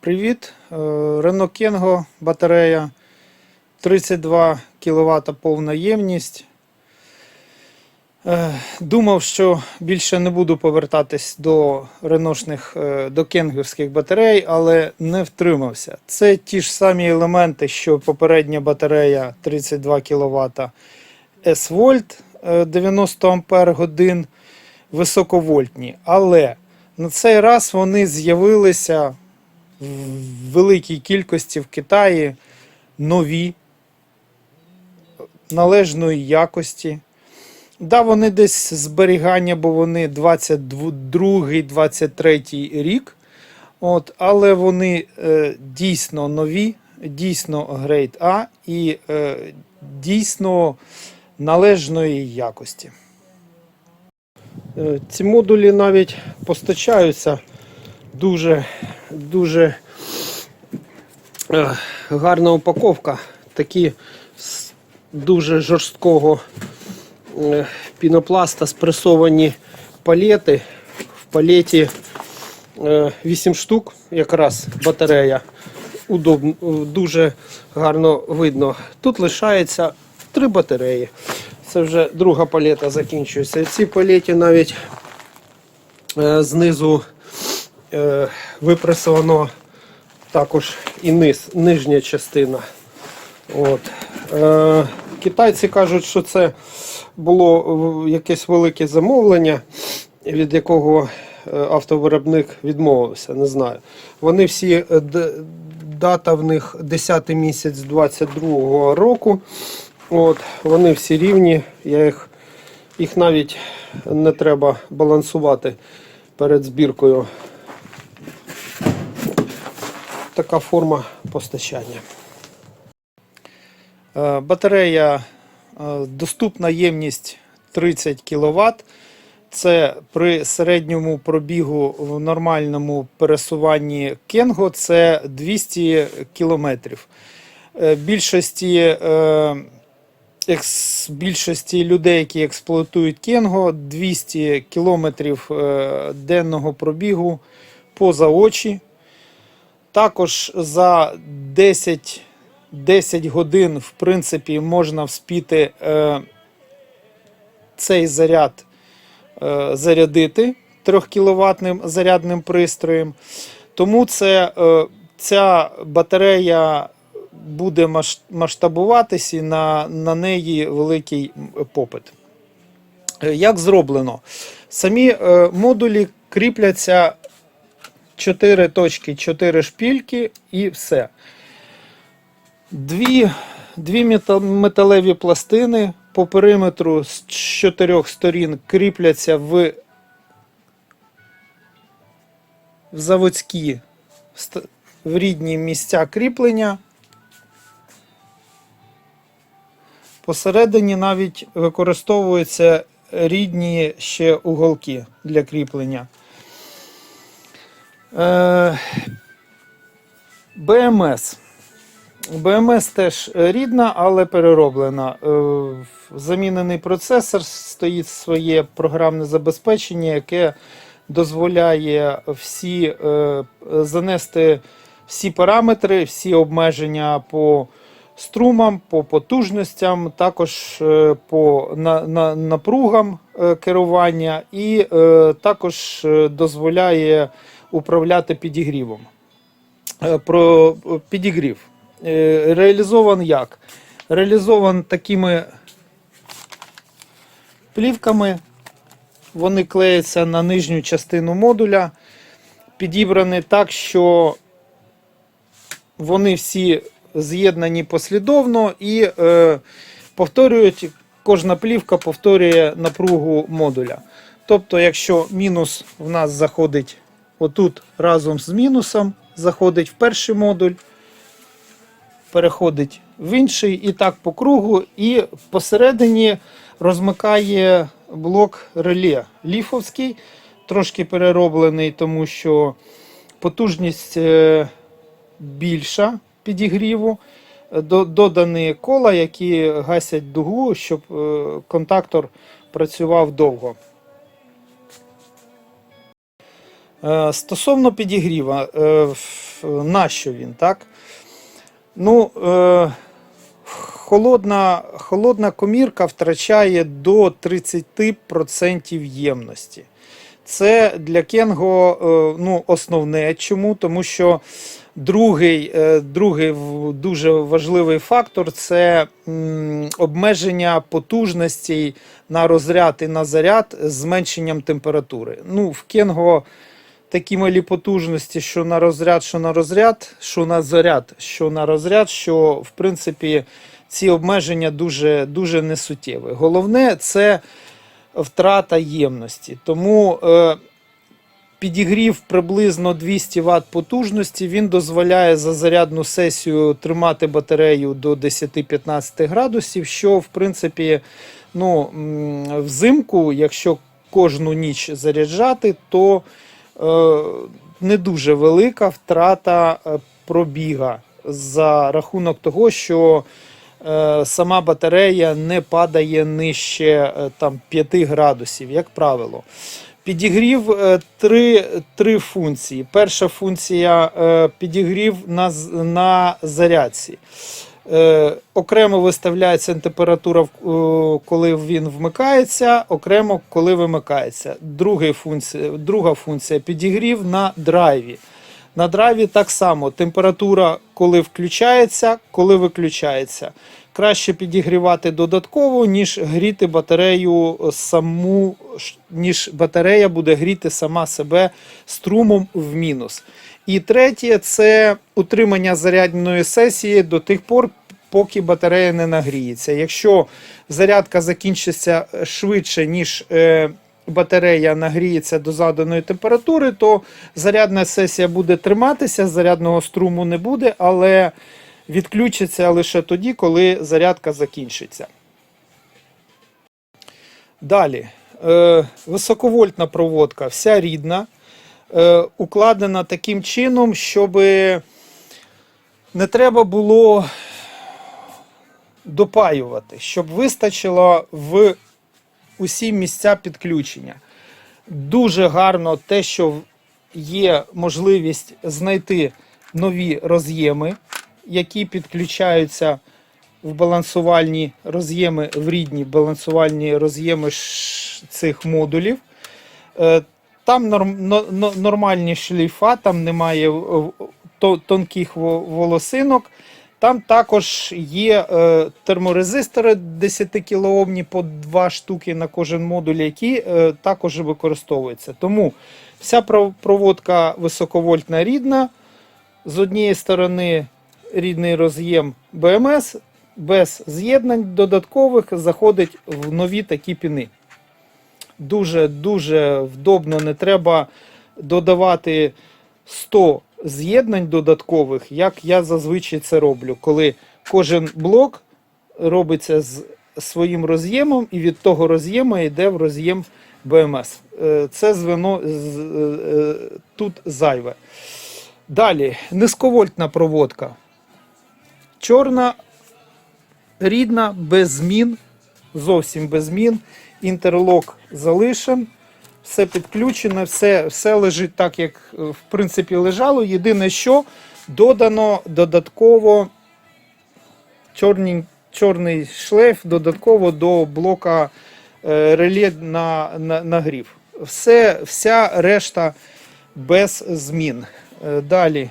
Привіт. Renault Kengo батарея 32 кВт повна ємність. Е, Думав, що більше не буду повертатись до реношних, е, до кенгівських батарей, але не втримався. Це ті ж самі елементи, що попередня батарея 32 кВт S-Volt е, 90 Ампер годин високовольтні. Але на цей раз вони з'явилися в великій кількості в Китаї нові, належної якості. Да, вони десь зберігання, бо вони 22-23 рік. От, але вони е, дійсно нові, дійсно грейд А і е, дійсно належної якості. Е, Ці модулі навіть постачаються дуже, дуже е, гарна упаковка. Такі з дуже жорсткого е, пінопласта спресовані палети. В палеті е, 8 штук, якраз батарея. Удобно, дуже гарно видно. Тут лишається три батареї. Це вже друга палета закінчується. В цій палеті навіть е, знизу е, випресовано також і низ, нижня частина. От. Е, китайці кажуть, що це було якесь велике замовлення, від якого е, автовиробник відмовився. Не знаю. Вони всі е, дата в них 10 місяць 22 року. От, вони всі рівні. Я їх, їх навіть не треба балансувати перед збіркою. Така форма постачання. Е, Батарея е, доступна ємність 30 кВт. Це при середньому пробігу в нормальному пересуванні Кенго це 200 км. Більшості, е, екс, більшості людей, які експлуатують Кенго, 200 км денного пробігу поза очі. Також за 10, 10 годин, в принципі, можна вспіти е, цей заряд е, зарядити 3 кВт зарядним пристроєм. Тому це, е, ця батарея буде масштабуватися і на, на неї великий попит. Е, Як зроблено? Самі е, модулі кріпляться 4 точки, 4 шпільки і все. Дві, дві мета- металеві пластини по периметру з чотирьох сторін кріпляться в, в заводські в рідні місця кріплення. Посередині навіть використовуються рідні ще уголки для кріплення. Е, БМС. БМС теж рідна, але перероблена. Е, Замінений процесор, стоїть своє програмне забезпечення, яке дозволяє всі, е, занести всі параметри, всі обмеження по струмам, по потужностям, також по на, на, напругам керування, і також дозволяє управляти підігрівом. Е, Про підігрів. Е, Реалізован як? Реалізован такими плівками. Вони клеяться на нижню частину модуля, підібрані так, що вони всі з'єднані послідовно і е, повторюють, кожна плівка повторює напругу модуля. Тобто, якщо мінус в нас заходить отут разом з мінусом, заходить в перший модуль, переходить в інший і так по кругу, і посередині розмикає блок реле ліфовський, трошки перероблений, тому що потужність е, більша підігріву. До- Додані кола, які гасять дугу, щоб е, контактор працював довго. Стосовно підігріва, е, нащо він, так? Ну, е, холодна, холодна комірка втрачає до 30% ємності. Це для Кенго е, ну, основне. Чому? Тому що другий, е, другий дуже важливий фактор це обмеження потужностей на розряд і на заряд з зменшенням температури. Ну, в Кенго такі малі потужності, що на розряд, що на розряд, що на заряд, що на розряд, що в принципі ці обмеження дуже, дуже несуттєві. Головне це втрата ємності. Тому е, підігрів приблизно 200 Вт потужності. Він дозволяє за зарядну сесію тримати батарею до 10-15 градусів, що в принципі ну, взимку, якщо кожну ніч заряджати, то не дуже велика втрата е, пробіга за рахунок того, що е, сама батарея не падає нижче е, там, 5 градусів, як правило. Підігрів е, три, три функції. Перша функція е, підігрів на, на зарядці. Е, окремо виставляється температура, е, коли він вмикається, окремо коли вимикається. Друга функція, друга функція підігрів на драйві. На драйві так само температура, коли включається, коли виключається. Краще підігрівати додатково, ніж гріти батарею саму, ніж батарея буде гріти сама себе струмом в мінус. І третє це утримання зарядної сесії до тих пор, поки батарея не нагріється. Якщо зарядка закінчиться швидше, ніж е, батарея нагріється до заданої температури, то зарядна сесія буде триматися, зарядного струму не буде, але відключиться лише тоді, коли зарядка закінчиться. Далі. Е, високовольтна проводка, вся рідна, е, укладена таким чином, щоб не треба було допаювати, щоб вистачило в усі місця підключення. Дуже гарно те, що є можливість знайти нові роз'єми, які підключаються в балансувальні роз'єми, в рідні балансувальні роз'єми цих модулів. Там норм, но- но- нормальні шлейфа, там немає тонких волосинок. Там також є е, терморезистори 10 кОмні по 2 штуки на кожен модуль, які е, також використовуються. Тому вся проводка високовольтна рідна. З однієї сторони рідний роз'єм БМС, без з'єднань додаткових заходить в нові такі піни. Дуже дуже вдобно, не треба додавати 100 з'єднань додаткових, як я зазвичай це роблю, коли кожен блок робиться з своїм роз'ємом, і від того роз'єму йде в роз'єм БМС. Е, Це звено е, е, тут зайве. Далі, низьковольтна проводка. Чорна, рідна, без змін, зовсім без змін. Інтерлок залишен, все підключено, все, все лежить так, як е, в принципі лежало. Єдине, що додано додатково чорні, чорний шлейф додатково до блока е, реле на, на, нагрів. Все, вся решта без змін. Е, Далі.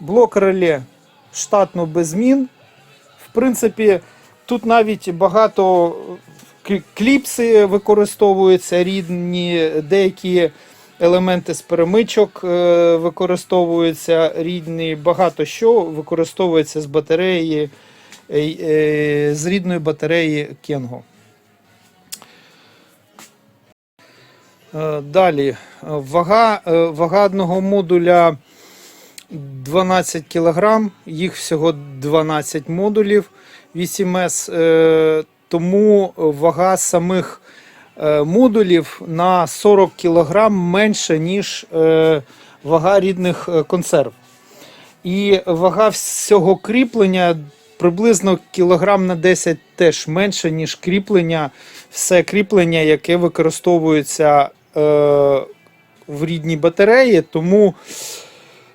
Блок реле штатно без змін. В принципі, тут навіть багато кліпси використовуються рідні, деякі елементи з перемичок е, використовуються рідні, багато що використовується з батареї, е, е, з рідної батареї. Е, Далі, е, вага, е, вага одного модуля 12 кг, їх всього 12 модулів 8С, е, тому вага самих е, модулів на 40 кг менше, ніж е, вага рідних консерв. І вага всього кріплення приблизно кілограм на 10 теж менше, ніж кріплення, все кріплення, яке використовується е, в рідній батареї, тому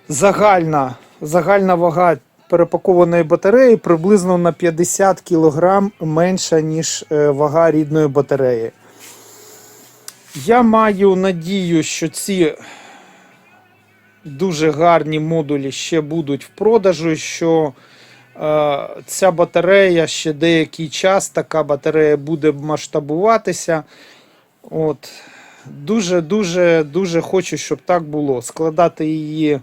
загальна, загальна вага перепакованої батареї приблизно на 50 кг менша, ніж е, вага рідної батареї. Я маю надію, що ці дуже гарні модулі ще будуть в продажу, що е, ця батарея ще деякий час, така батарея буде масштабуватися. От. Дуже, дуже, дуже хочу, щоб так було. Складати її е,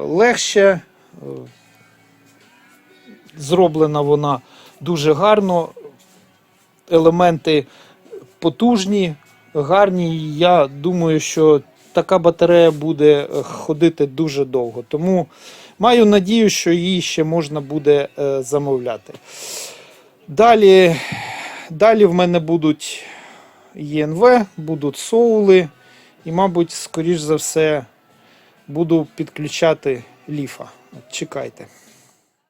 легше. Е, зроблена вона дуже гарно. Елементи потужні, гарні. Я думаю, що така батарея буде ходити дуже довго. Тому маю надію, що її ще можна буде е, замовляти. Далі, далі в мене будуть ЄНВ, будуть соули, і, мабуть, скоріш за все, буду підключати ліфа. Чекайте.